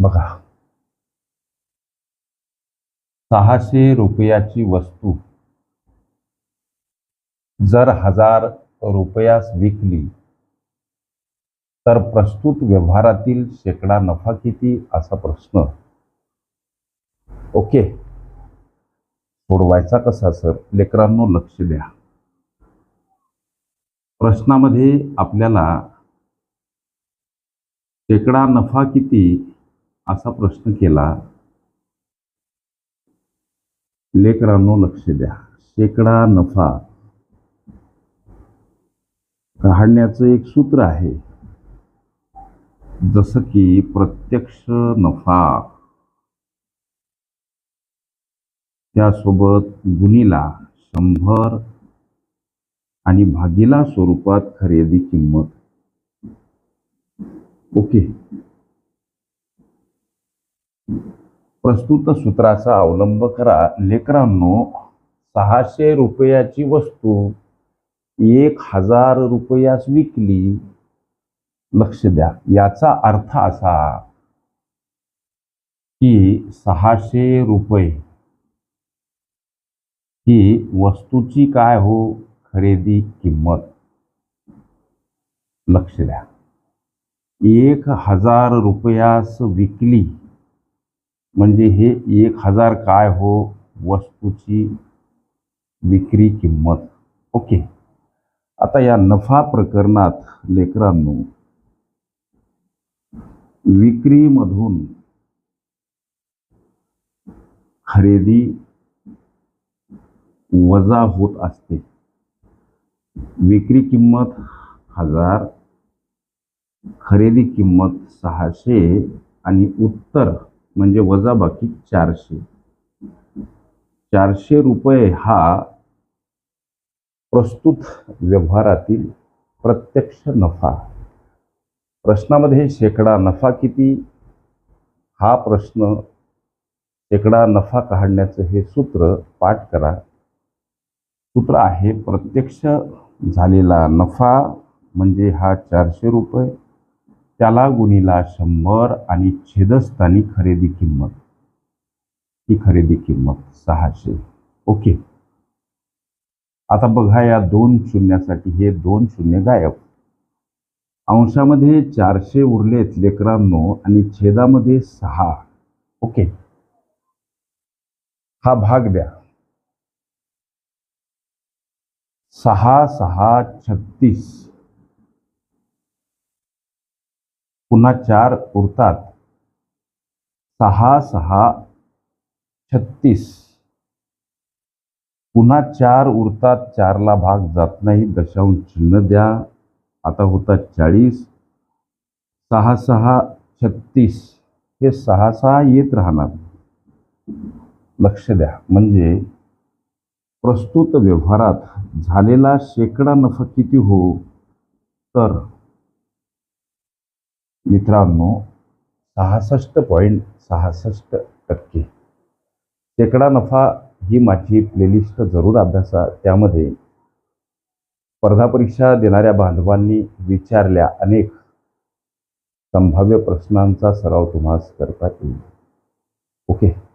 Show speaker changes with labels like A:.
A: बघा. सहाशे रुपयाची वस्तू. जर हजार रुपयास विकली तर प्रस्तुत व्यवहारातील शेकडा नफा किती? असा प्रश्न. ओके. सोडवायचा कसा सर? लेकरांनो लक्ष द्या. प्रश्नामध्ये आपल्याला शेकडा नफा किती? असा प्रश्न केला लेकरांनो लक्ष द्या. शेकडा नफा काढण्याचं एक सूत्र आहे. जसं की प्रत्यक्ष नफा त्यासोबत गुणीला शंभर आणि भागीला स्वरूपात खरेदी किंमत. ओके. प्रस्तुत सूत्राचा अवलंब करा. लेकरांनो सहाशे रुपयाची वस्तू एक हजार रुपयास विकली. लक्ष द्या. याचा अर्थ असा की सहाशे रुपये ही वस्तूची काय हो? खरेदी किंमत. लक्ष द्या. एक हजार रुपयास विकली. म्हणजे हे एक हजार काय हो वस्तूची विक्री किंमत. ओके. आता या नफा प्रकरणात लेकरांनो विक्रीमधून खरेदी वजा होत असते. विक्री किंमत हजार खरेदी किंमत सहाशे आणि उत्तर म्हणजे वजाबाकी चारशे. चारशे रुपये हा प्रस्तुत व्यवहारातील प्रत्यक्ष नफा. प्रश्नामध्ये शेकडा नफा किती? हा प्रश्न शेकडा नफा काढण्याचं हे सूत्र पाठ करा. सूत्र आहे प्रत्यक्ष झालेला नफा म्हणजे हा चारशे रुपये. त्याला गुणीला शंभर आणि छेदस्थानी खरेदी किंमत. ही खरेदी किंमत सहाशे. ओके. आता बघा या दोन शून्यासाठी हे दोन शून्य गायब. अंशामध्ये चारशे उरलेत लेकरांनो आणि छेदामध्ये सहा. ओके. हा भाग द्या. सहा सहा छत्तीस. पुन्हा चार उरतात. सहा सहा छत्तीस. पुन्हा चार उरतात चारला भाग जात नाही दशांश चिन्ह द्या. आता होतात चाळीस. सहा सहा छत्तीस. हे सहा सहा येत राहणार. लक्ष द्या. म्हणजे प्रस्तुत व्यवहारात झालेला शेकडा नफा किती हो? तर मित्रांनो सहासष्ट पॉईंट सहासष्ट टक्के. शेकडा नफा ही माझी प्लेलिस्ट जरूर अभ्यासा. त्यामध्ये स्पर्धा परीक्षा देणाऱ्या बांधवांनी विचारल्या अनेक संभाव्य प्रश्नांचा सराव तुम्हाला करता येईल. ओके.